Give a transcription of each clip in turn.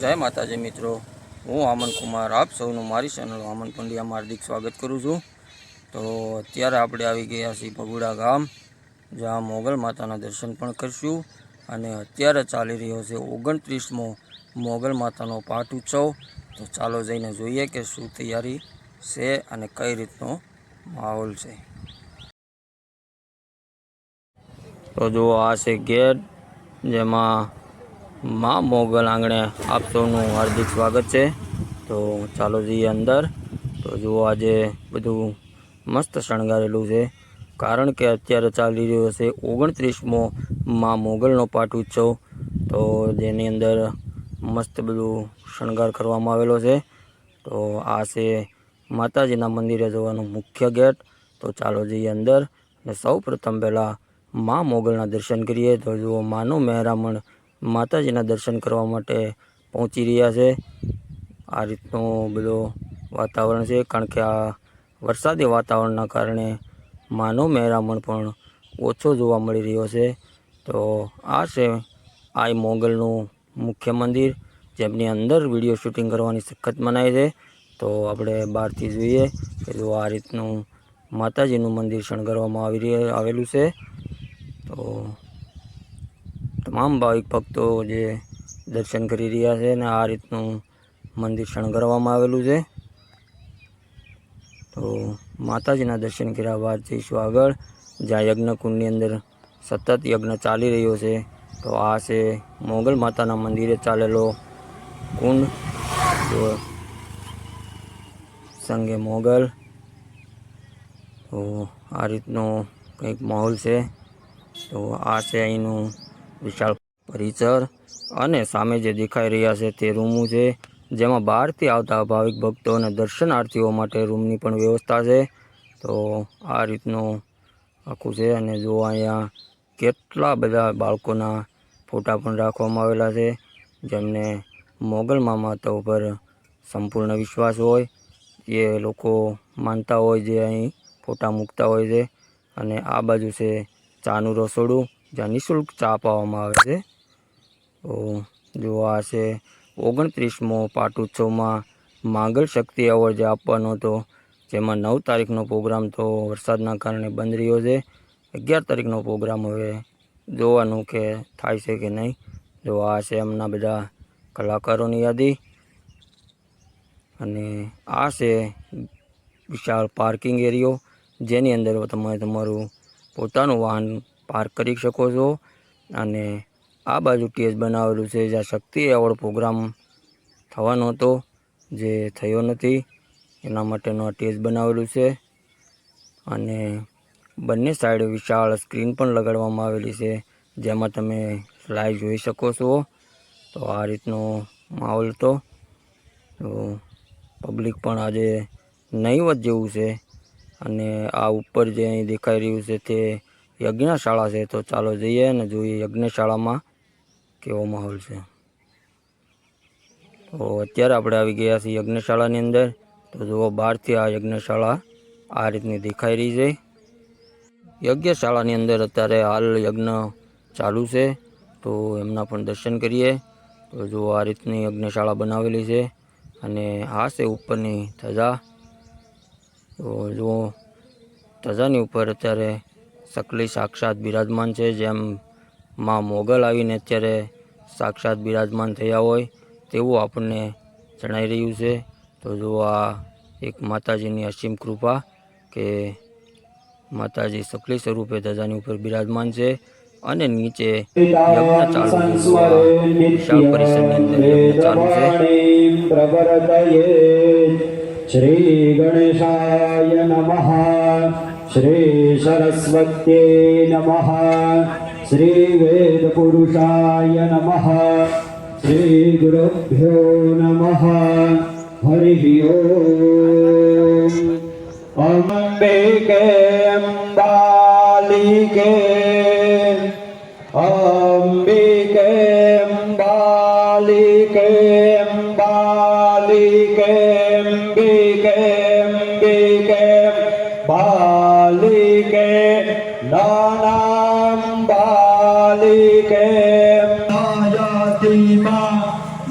જય માતાજી મિત્રો. હું આમન કુમાર, આપ સૌનું મારી ચેનલ આમન પંડ્યા હાર્દિક સ્વાગત કરું છું. તો અત્યારે આપણે આવી ગયા છીએ ભગુડા ગામ, જ્યાં મોગલ માતાના દર્શન પણ કરશું. અને અત્યારે ચાલી રહ્યો છે ઓગણત્રીસમો મોગલ માતાનો પાઠ ઉત્સવ. તો ચાલો જઈને જોઈએ કે શું તૈયારી છે અને કઈ રીતનો માહોલ છે. તો જુઓ, આ છે ગેટ, જેમાં મા મોગલ આંગણે આપ સૌનું હાર્દિક સ્વાગત છે. તો ચાલો જઈએ અંદર. તો જુઓ આજે બધું મસ્ત શણગારેલું છે. કારણ કે અત્યારે ચાલી રહ્યો છે ઓગણત્રીસમો મા મોગલનો પાઠ ઉત્સવ. તો જેની અંદર મસ્ત બધું શણગાર કરવામાં આવેલો છે. તો આ છે માતાજીના મંદિરે જવાનું મુખ્ય ગેટ. તો ચાલો જઈએ અંદર. અને સૌ પ્રથમ પહેલાં મા મોગલના દર્શન કરીએ. તો જુઓ, માનો મહેરામણ માતાજીના દર્શન કરવા માટે પહોંચી રહ્યા છે. આ રીતનું બધું વાતાવરણ છે, કારણ કે આ વરસાદી વાતાવરણના કારણે માનો મહેરામણ પણ ઓછો જોવા મળી રહ્યો છે. તો આ છે આઈ મોગલનું મુખ્ય મંદિર, જેમની અંદર વીડિયો શૂટિંગ કરવાની સખત મનાય છે. તો આપણે બહારથી જોઈએ કે જો આ રીતનું માતાજીનું મંદિર શણગારવામાં આવી આવેલું છે. તો તમામ ભાવિક ભક્તો જે દર્શન કરી રહ્યા છે ને આ રીતનું મંદિર શણગારવામાં આવેલું છે. તો માતાજીના દર્શન કર્યા બાદ જઈશું આગળ. જ્યાં યજ્ઞકુંડની અંદર સતત યજ્ઞ ચાલી રહ્યો છે, તો આ છે મોગલ માતાના મંદિરે ચાલેલો કુંડ. તો સંગે મોગલ. તો આ રીતનો કંઈક માહોલ છે. તો આ છે અહીંનું વિશાળ પરિસર અને સામે જે દેખાઈ રહ્યા છે તે રૂમો છે, જેમાં બહારથી આવતા ભાવિક ભક્તો અને દર્શનાર્થીઓ માટે રૂમની પણ વ્યવસ્થા છે. તો આ રીતનું આખું છે અને જો અહીંયા કેટલા બધા બાળકોના ફોટા પણ રાખવામાં આવેલા છે, જેમને મોગલ માતા ઉપર સંપૂર્ણ વિશ્વાસ હોય, એ લોકો માનતા હોય, જે અહીં ફોટા મૂકતા હોય છે. અને આ બાજુ છે ચાનું રસોડું. જ્યાં નિઃશુલ્ક ચા પાવામાં આવે છે. તો જો આ છે ઓગણત્રીસમો પાટોત્સવમાં માંગલ શક્તિ એવોર્ડ જે આપવાનો હતો, જેમાં નવ તારીખનો પ્રોગ્રામ તો વરસાદના કારણે બંધ રહ્યો છે. અગિયાર તારીખનો પ્રોગ્રામ હવે જોવાનું કે થાય છે કે નહીં. જો આ છે એમના બધા કલાકારોની યાદી. અને આ છે વિશાળ પાર્કિંગ એરિયો, જેની અંદર તમે તમારું પોતાનું વાહન પાર્ક કરી શકો છો. અને આ બાજુ ટેજ બનાવેલું છે, જ્યાં શક્તિ એવોર્ડ પ્રોગ્રામ થવાનો હતો, જે થયો નથી. એના માટેનો આ ટેજ બનાવેલું છે. અને બંને સાઈડ વિશાળ સ્ક્રીન પણ લગાડવામાં આવેલી છે, જેમાં તમે લાઈવ જોઈ શકો છો. તો આ રીતનો માહોલ હતો. તો પબ્લિક પણ આજે નહીવત જેવું છે. અને આ ઉપર જે અહીં દેખાઈ રહ્યું છે તે યજ્ઞશાળા છે, તો ચાલો જઈએ અને જોઈએ યજ્ઞશાળામાં કેવો માહોલ છે. તો અત્યારે આપણે આવી ગયા છીએ યજ્ઞશાળાની અંદર. તો જુઓ બહારથી આ યજ્ઞશાળા આ રીતની દેખાઈ રહી છે. યજ્ઞશાળાની અંદર અત્યારે હાલ યજ્ઞ ચાલુ છે, તો એમના પણ દર્શન કરીએ. તો જુઓ આ રીતની યજ્ઞશાળા બનાવેલી છે અને આ છે ઉપરની ધજા. તો જુઓ ધજાની ઉપર અત્યારે સકલી સાક્ષાત બિરાજમાન છે. જેમ માં મોગલ આવીને અત્યારે સાક્ષાત બિરાજમાન થયા હોય, તેવું આપણને જણાઈ રહ્યું છે. તો જો આ એક માતાજીની અસીમ કૃપા કે માતાજી સકલી સ્વરૂપે ધજાની ઉપર બિરાજમાન છે અને નીચે શ્રી ગણેશાય નમઃ. શ્રી नमः। श्रीवेदपुरुषाय શ્રી श्रीगुरुभ्यो नमः। શ્રી ગુરુભ્યો નમઃ હરિ ઓમ અંબિકે અંબાલિકે અંબિકે અંબાલિકે અંબાલિકે અંબિકે બાલિકે નાનામ બાલિકે જાતિમાં ન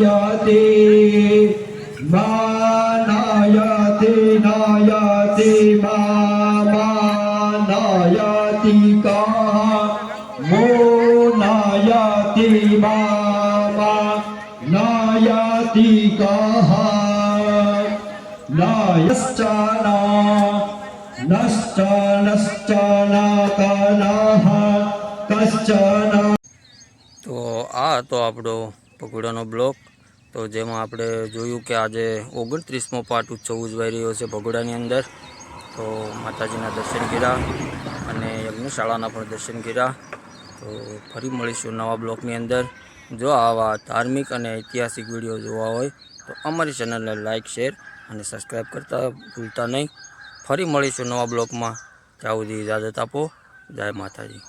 નયતિ માનયતિ નયતિ માનયતિ કા મો નયતિ મામા નયતિ કહ નયશ્ચન નશ્ચનશ્ચન કનઃ તો આ હતો આપણો ભગોડાનો બ્લોક. તો જેમાં આપણે જોયું કે આજે ઓગણત્રીસમો પાઠ ઉત્સવ ઉજવાઈ રહ્યો છે ભગોડાની અંદર. તો માતાજીના દર્શન કર્યા અને યજ્ઞશાળાના પણ દર્શન કર્યા. તો ફરી મળીશું નવા બ્લોકની અંદર. જો આવા ધાર્મિક અને ઐતિહાસિક વીડિયો જોવા હોય તો અમારી ચેનલને લાઇક શેર અને સબસ્ક્રાઈબ કરતા ભૂલતા નહીં. ફરી મળીશું નવા બ્લોકમાં ત્યાં સુધી ઇજાજત આપો. જય માતાજી.